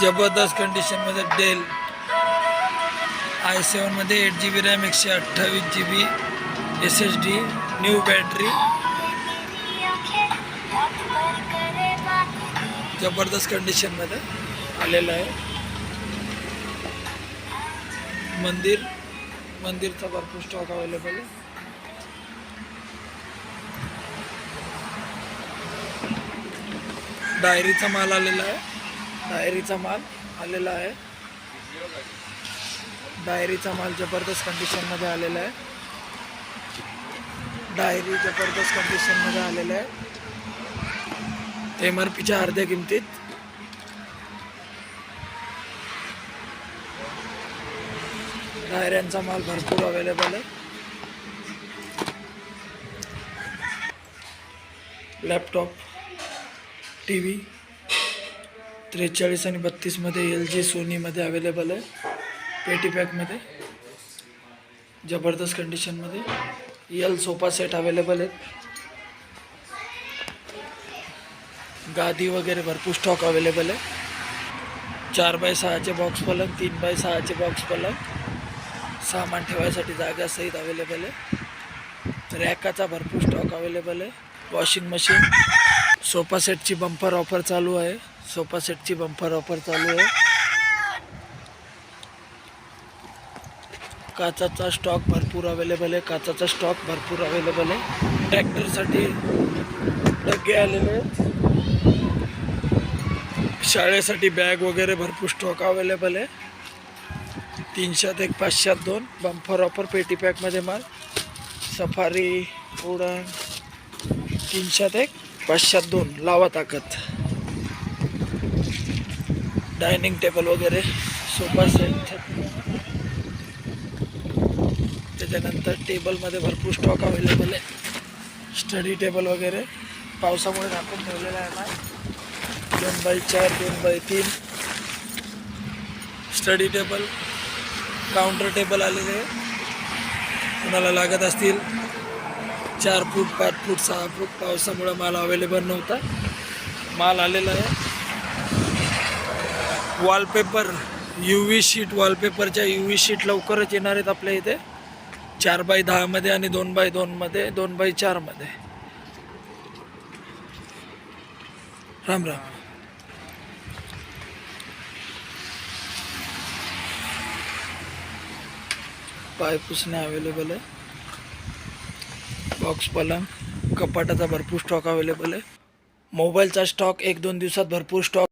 जबरदस्त कंडिशनमध्ये Dell I सेवनमध्ये एट जी बी रॅम एकशे अठ्ठावीस G B S H D new battery जबरदस्त कंडिशनमध्ये आलेलं आहे. मंदिर मंदिरचा भरपूर स्टॉक अवेलेबल आहे. डायरीचा माल आलेला आहे. डायरीचा माल आलेला आहे. डायरीचा माल जबरदस्त कंडिशनमध्ये आलेला आहे. डायरी जबरदस्त कंडिशनमध्ये आलेला आहे. एम आर पीच्या अर्ध्या किमतीत. डायऱ्यांचा माल भरपूर अवेलेबल आहे. लॅपटॉप टी व्ही त्रेचाळीस आणि बत्तीसमध्ये एल जी सोनीमध्ये अवेलेबल आहे. पेटी पॅकमध्ये जबरदस्त कंडिशनमध्ये यल सोफा सेट अवेलेबल आहेत. गादी वगैरे भरपूर स्टॉक अवेलेबल आहे. चार बाय सहाचे बॉक्स पलंग तीन बाय सहाचे बॉक्स पलंग. सामान ठेवायसाठी जागा सहित अवेलेबल आहे. रॅकाचा भरपूर स्टॉक अवेलेबल आहे. वॉशिंग मशीन सोफा सेटची बंपर ऑफर चालू आहे. सोफा सेटची बंपर ऑफर चालू आहे. काचाचा स्टॉक भरपूर अवेलेबल आहे. काचाचा स्टॉक भरपूर अवेलेबल आहे. ट्रॅक्टरसाठी डगे आलेले आहेत. शाळेसाठी बॅग वगैरे भरपूर स्टॉक अवेलेबल आहे. तीनशेत एक पाचशेत दोन. बंफर ऑफर पेटी पॅकमध्ये माल. सफारी उडण तीनशेत एक पाचशेत दोन. लावा ताकद. डायनिंग टेबल वगैरे सोफा सेट. त्याच्यानंतर टेबलमध्ये भरपूर स्टॉक अवेलेबल आहे. स्टडी टेबल वगैरे. पावसामुळे झाकून ठेवलेला आहे ना दोन बाय चार दोन बाय तीन. स्टडी टेबल काउंटर टेबल आलेले आहे. कुणाला लागत असतील? चार फूट पाच फूट सहा फूट पावसामुळे माल अवेलेबल नव्हता. माल आलेला आहे. वॉलपेपर यू व्ही शीट वॉलपेपरच्या यू व्ही शीट लवकरच येणार आहेत आपल्या इथे. चार बाय दहामध्ये आणि दोन बाय दोनमध्ये दोन बाय चारमध्ये राम राम. पाय पुसणे अवेलेबल आहे. बॉक्स पलंग कपाटाचा भरपूर स्टॉक अवेलेबल आहे. मोबाईलचा स्टॉक एक दोन दिवसात भरपूर स्टॉक